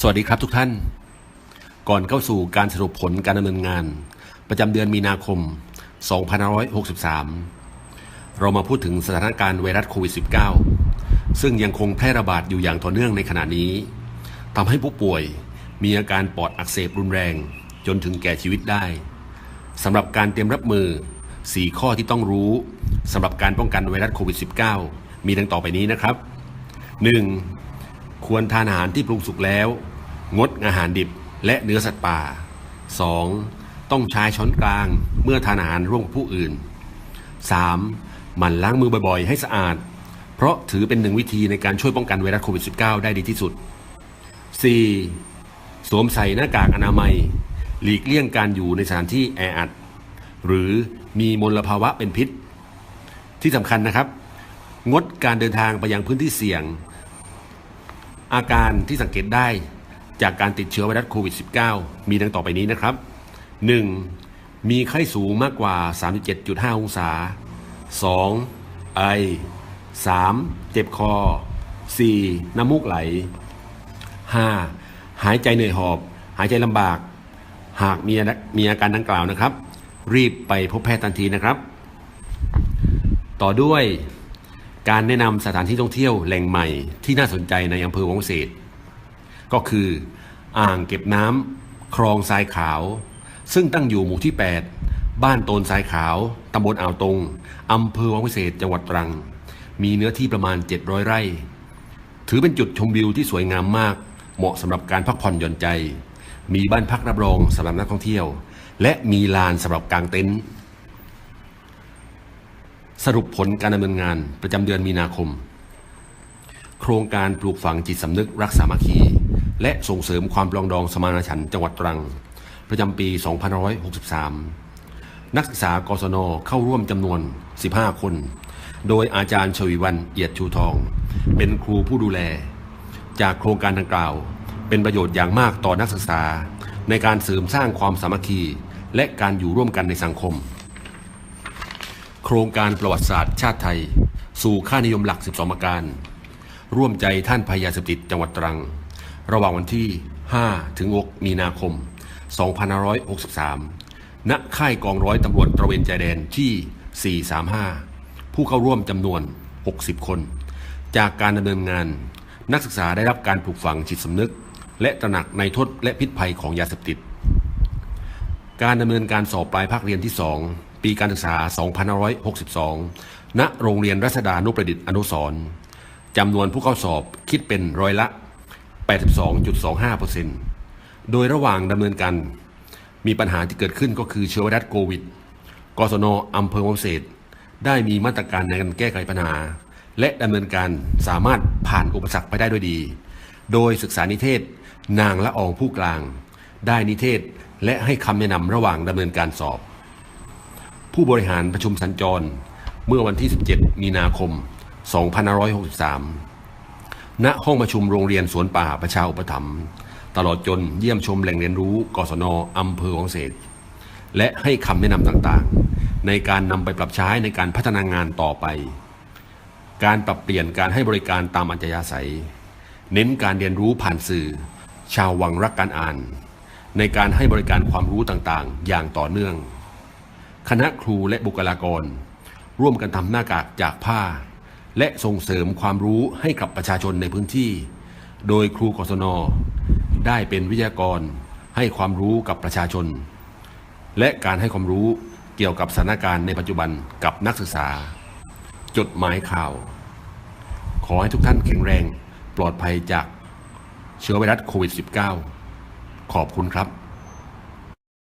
สวัสดีครับทุกท่าน ก่อนเข้าสู่การสรุปผลการดำเนินงาน ประจำเดือนมีนาคม 2563 เรามาพูดถึงสถานการณ์ไวรัสโควิด -19 ซึ่งยังคงแพร่ระบาดอยู่อย่างต่อเนื่องในขณะนี้ทำให้ผู้ป่วยมีอาการปอดอักเสบรุนแรง จนถึงแก่ชีวิตได้สำหรับการเตรียมรับมือ 4 ข้อที่ต้องรู้สำหรับการป้องกันไวรัสโควิด -19 มีดังต่อไปนี้นะครับ 1. ควรทานอาหารที่ปรุงสุกแล้ว งดอาหารดิบและเนื้อสัตว์ป่า 2. ต้องใช้ช้อนกลางเมื่อทานอาหารร่วมกับผู้อื่น 3. หมั่นล้างมือบ่อยๆ ให้สะอาด เพราะถือเป็นหนึ่งวิธีในการช่วยป้องกันไวรัสโควิด -19 ได้ดีที่สุด 4. สวมใส่หน้ากากอนามัย หลีกเลี่ยงการอยู่ในสถานที่แออัด หรือมีมลภาวะเป็นพิษ ที่สำคัญนะครับ งดการเดินทางไปยังพื้นที่เสี่ยง อาการที่สังเกตได้จากการติดเชื้อไวรัสโควิด -19 มีดังต่อไปนี้นะครับ 1. มีไข้สูงมากกว่า 37.5 องศา 2. ไอ 3. เจ็บคอ 4. น้ำมูกไหล 5. หายใจเหนื่อยหอบ หายใจลำบาก หากมีมีอาการดังกล่าวนะครับ รีบไปพบแพทย์ทันทีนะครับ ต่อด้วย การแนะนำสถานที่ท่องเที่ยวแหล่งใหม่ที่น่าสนใจในอำเภอวังเศษก็คืออ่างเก็บน้ำคลองทรายขาว ซึ่งตั้งอยู่หมู่ที่ 8 บ้านโตนทรายขาวตำบลอ่าวตรงอำเภอวังเศษจังหวัดตรัง มีเนื้อที่ประมาณ 700 ไร่ ถือเป็นจุดชมวิวที่สวยงามมาก เหมาะสำหรับการพักผ่อนหย่อนใจ มีบ้านพักรับรองสำหรับนักท่องเที่ยว และมีลานสำหรับกางเต็นท์ สรุปผลการดำเนินงานประจำเดือนมีนาคม โครงการปลูกฝังจิตสำนึกรักสามัคคี และส่งเสริมความปรองดองสมานฉันท์จังหวัดตรัง ประจำปี 2563 นักศึกษากศนเข้าร่วมจำนวน 15 คน โดยอาจารย์ชวีวันเอียดชูทอง เป็นครูผู้ดูแล จากโครงการดังกล่าว เป็นประโยชน์อย่างมากต่อนักศึกษา ในการเสริมสร้างความสามัคคี และการอยู่ร่วมกันในสังคม โครงการประวัติศาสตร์ชาติไทย สู่ค่านิยมหลัก 12 ประการ ร่วมใจท่านพยาเสพติดจังหวัดตรัง ระหว่างวันที่ 5 ถึง 6 มีนาคม 2563 ณ ค่ายกองร้อยตำรวจตระเวนชายแดนที่ 435 ผู้เข้าร่วมจำนวน 60 คน จากการดำเนินงาน นักศึกษาได้รับการปลูกฝังจิตสำนึก และตระหนักในโทษและพิษภัยของยาเสพติด การดำเนินการสอบปลายภาคเรียนที่ 2 ปีการศึกษา 2562 ณ โรงเรียนรัชดานุประดิษฐ์อนุสรจำนวนผู้เข้าสอบคิดเป็นร้อยละ 82.25%โดยระหว่างดำเนินการ มีปัญหาที่เกิดขึ้นก็คือเชื้อไวรัสโควิด กศนอำเภอวังเศษ ได้มีมาตรการในการแก้ไขปัญหา และดำเนินการสามารถผ่านอุปสรรคไปได้ด้วยดี โดยศึกษานิเทศนางละอองผู้กลาง ได้นิเทศและให้คำแนะนำระหว่างดำเนินการสอบ ผู้บริหารประชุมสัญจร เมื่อวันที่ 17 มีนาคม 2563 ณ ห้องประชุมโรงเรียนสวนป่าประชาอุปถัมภ์ตลอดจนเยี่ยมชมแหล่งเรียนรู้กศนอำเภอวังเศษ และให้คำแนะนำต่างๆ ในการนำไปปรับใช้ในการพัฒนางานต่อไป การปรับเปลี่ยนการให้บริการตามอัจฉริยะศัยเน้นการเรียนรู้ผ่านสื่อ ชาววังรักการอ่าน ในการให้บริการความรู้ต่างๆ อย่างต่อเนื่อง คณะครูและบุคลากร ร่วมกันทำหน้ากากจากผ้า และส่งเสริมความรู้ให้กับประชาชนในพื้นที่ โดยครูกศนได้เป็นวิทยากรให้ความรู้กับประชาชน และการให้ความรู้เกี่ยวกับสถานการณ์ในปัจจุบันกับนักศึกษา จดหมายข่าว ขอให้ทุกท่านแข็งแรงปลอดภัยจากเชื้อไวรัสโควิด -19 ขอบคุณครับ